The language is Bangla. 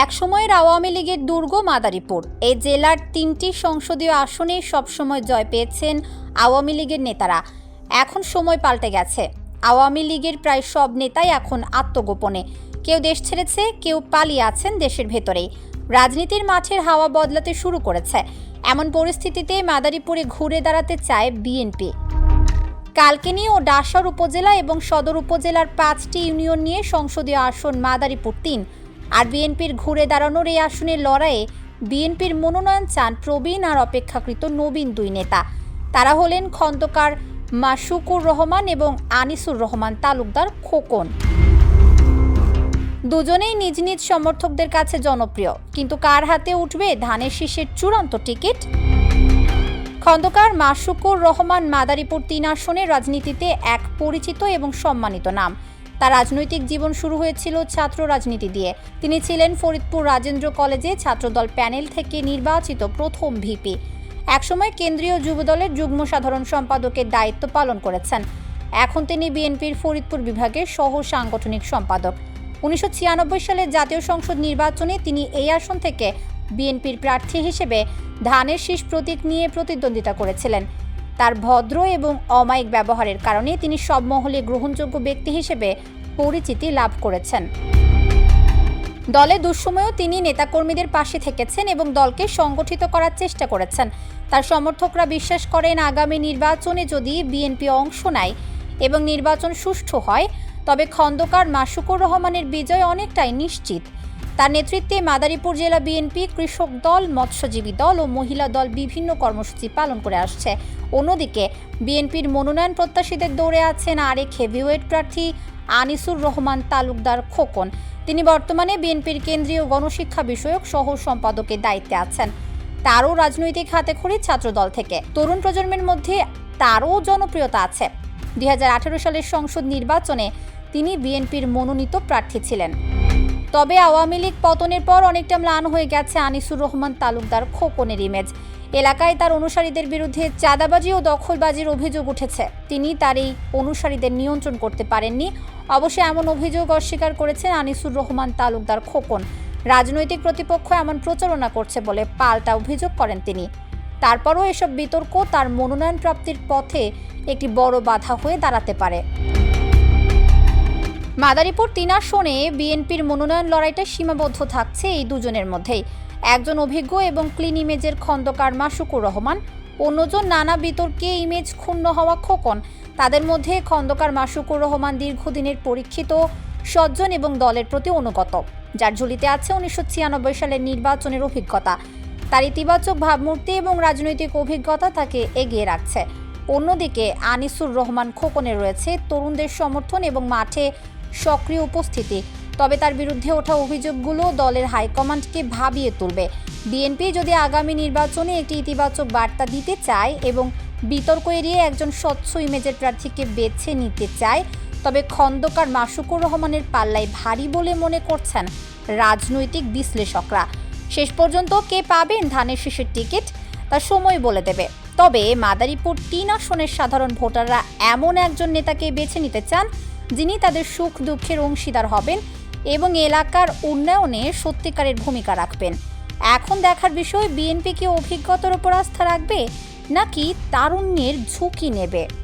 এক সময়ের আওয়ামী লীগের দুর্গ মাদারীপুর। এই জেলার তিনটি সংসদীয় আসনে সবসময় জয় পেয়েছেন আওয়ামী লীগের নেতারা। এখন সময় পাল্টে গেছে। আওয়ামী লীগের প্রায় সব নেতাই এখন আত্মগোপনে। কেউ দেশ ছেড়েছে, কেউ পালিয়ে আছেন দেশের ভেতরেই। রাজনীতির মাঠের হাওয়া বদলাতে শুরু করেছে। এমন পরিস্থিতিতে মাদারীপুরে ঘুরে দাঁড়াতে চায় বিএনপি। কালকিনি ও ডাসার উপজেলা এবং সদর উপজেলার পাঁচটি ইউনিয়ন নিয়ে সংসদীয় আসন মাদারীপুর তিন। আর বিএনপির ঘুরে দাঁড়ানোর এই আসনের লড়াইয়ে বিএনপির মনোনয়ন চান প্রবীণ আর অপেক্ষাকৃত নবীন দুই নেতা। তারা হলেন খন্দকার মাসুকুর রহমান এবং আনিসুর রহমান তালুকদার খোকন। দুজনেই নিজ নিজ সমর্থকদের কাছে জনপ্রিয়। কিন্তু কার হাতে উঠবে ধানের শীষের চূড়ান্ত টিকিট? খন্দকার মাসুকুর রহমান মাদারীপুর তিন আসনের রাজনীতিতে এক পরিচিত এবং সম্মানিত নাম। তার রাজনৈতিক জীবন শুরু হয়েছিল ছাত্র রাজনীতি দিয়ে। তিনি ছিলেন ফরিদপুর রাজেন্দ্র কলেজে ছাত্রদল প্যানেল থেকে নির্বাচিত প্রথম ভিপি। একসময় কেন্দ্রীয় যুবদলের যুগ্ম সাধারণ সম্পাদকের দায়িত্ব পালন করেছেন। এখন তিনি বিএনপির ফরিদপুর বিভাগের সহ সাংগঠনিক সম্পাদক। উনিশশো সালে জাতীয় সংসদ নির্বাচনে তিনি এই আসন থেকে বিএনপির প্রার্থী হিসেবে ধানের শীষ প্রতীক নিয়ে প্রতিদ্বন্দ্বিতা করেছিলেন। তার ভদ্র এবং অমায়িক ব্যবহারের কারণে তিনি সব মহলে গ্রহণযোগ্য ব্যক্তি হিসেবে পরিচিতি লাভ করেছেন। দলে দুঃসময়েও তিনি নেতাকর্মীদের পাশে থেকেছেন এবং দলকে সংগঠিত করার চেষ্টা করেছেন। তার সমর্থকরা বিশ্বাস করেন, আগামী নির্বাচনে যদি বিএনপি অংশ নেয় এবং নির্বাচন সুষ্ঠু হয়, তবে খন্দকার মাসুকুর রহমানের বিজয় অনেকটাই নিশ্চিত। তার নেতৃত্বে মাদারীপুর জেলা বিএনপি কৃষক দল, মৎস্যজীবী দল ও মহিলা দল বিভিন্ন কর্মসূচি পালন করে আসছে। অন্যদিকে, বিএনপির মনোনয়ন প্রত্যাশীদের দৌড়ে আছেন আরেক হেভিওয়েট প্রার্থী আনিসুর রহমান তালুকদার খোকন। তিনি বর্তমানে বিএনপির কেন্দ্রীয় গণশিক্ষা বিষয়ক সহ সম্পাদকের দায়িত্বে আছেন। তারও রাজনৈতিক হাতেখড়ি ছাত্রদল থেকে। তরুণ প্রজন্মের মধ্যে তারও জনপ্রিয়তা আছে। দুই হাজার আঠারো সালের সংসদ নির্বাচনে তিনি বিএনপির মনোনীত প্রার্থী ছিলেন। তবে আওয়ামী লীগ পতনের পর অনেকটা ম্লান হয়ে গেছে আনিসুর রহমান তালুকদার খোকনের ইমেজ এলাকায় তার অনুসারীদের বিরুদ্ধে চাঁদাবাজি ও দখলবাজির অভিযোগ উঠেছে। তিনি তার এই অনুসারীদের নিয়ন্ত্রণ করতে পারেননি। অবশ্য এমন অভিযোগ অস্বীকার করেছেন আনিসুর রহমান তালুকদার খোকন। রাজনৈতিক প্রতিপক্ষ এমন প্রচারণা করছে বলে পাল্টা অভিযোগ করেন তিনি। তারপরও এসব বিতর্ক তার মনোনয়ন প্রাপ্তির পথে একটি বড় বাধা হয়ে দাঁড়াতে পারে। মাদারীপুর তিন আসনে বিএনপির মনোনয়ন লড়াইটা সীমাবদ্ধ থাকছে এই দুজনের মধ্যেই। একজন অভিজ্ঞ এবং ক্লিন ইমেজের খন্দকার মাসুকুর রহমান, অন্যজন নানা বিতর্কে ইমেজ ক্ষুণ্ণ হওয়া খোকন। তাদের মধ্যে খন্দকার মাসুকুর রহমান দীর্ঘদিনের পরীক্ষিত, সজ্জন এবং দলের প্রতি অনুগত, যার ঝুলিতে আছে উনিশশো ছিয়ানব্বই সালের নির্বাচনের অভিজ্ঞতা। তার ইতিবাচক ভাবমূর্তি এবং রাজনৈতিক অভিজ্ঞতা তাকে এগিয়ে রাখছে। অন্যদিকে আনিসুর রহমান খোকনে রয়েছে তরুণদের সমর্থন এবং মাঠে সক্রিয় উপস্থিতি। তবে তার বিরুদ্ধে ওঠা অভিযোগগুলো দলের হাইকমান্ডকে ভাবিয়ে তুলবে। বিএনপি যদি আগামী নির্বাচনে একটি ইতিবাচক বার্তা দিতে চায় এবং বিতর্ক এড়িয়ে একজন স্বচ্ছ ইমেজের প্রার্থীকে বেছে নিতে চায়, তবে খন্দকার মাসুকুর রহমানের পাল্লায় ভারী বলে মনে করছেন রাজনৈতিক বিশ্লেষকরা। শেষ পর্যন্ত কে পাবেন ধানের শীষের টিকিট, তা সময় বলে দেবে। তবে মাদারীপুর তিন আসনের সাধারণ ভোটাররা এমন একজন নেতাকে বেছে নিতে চান, যিনি তাদের সুখ দুঃখের অংশীদার হবেন এবং এলাকার উন্নয়নে সত্যিকারের ভূমিকা রাখবেন। এখন দেখার বিষয়, বিএনপি কি অভিজ্ঞতার উপর আস্থা রাখবে নাকি তারুণ্যের ঝুঁকি নেবে?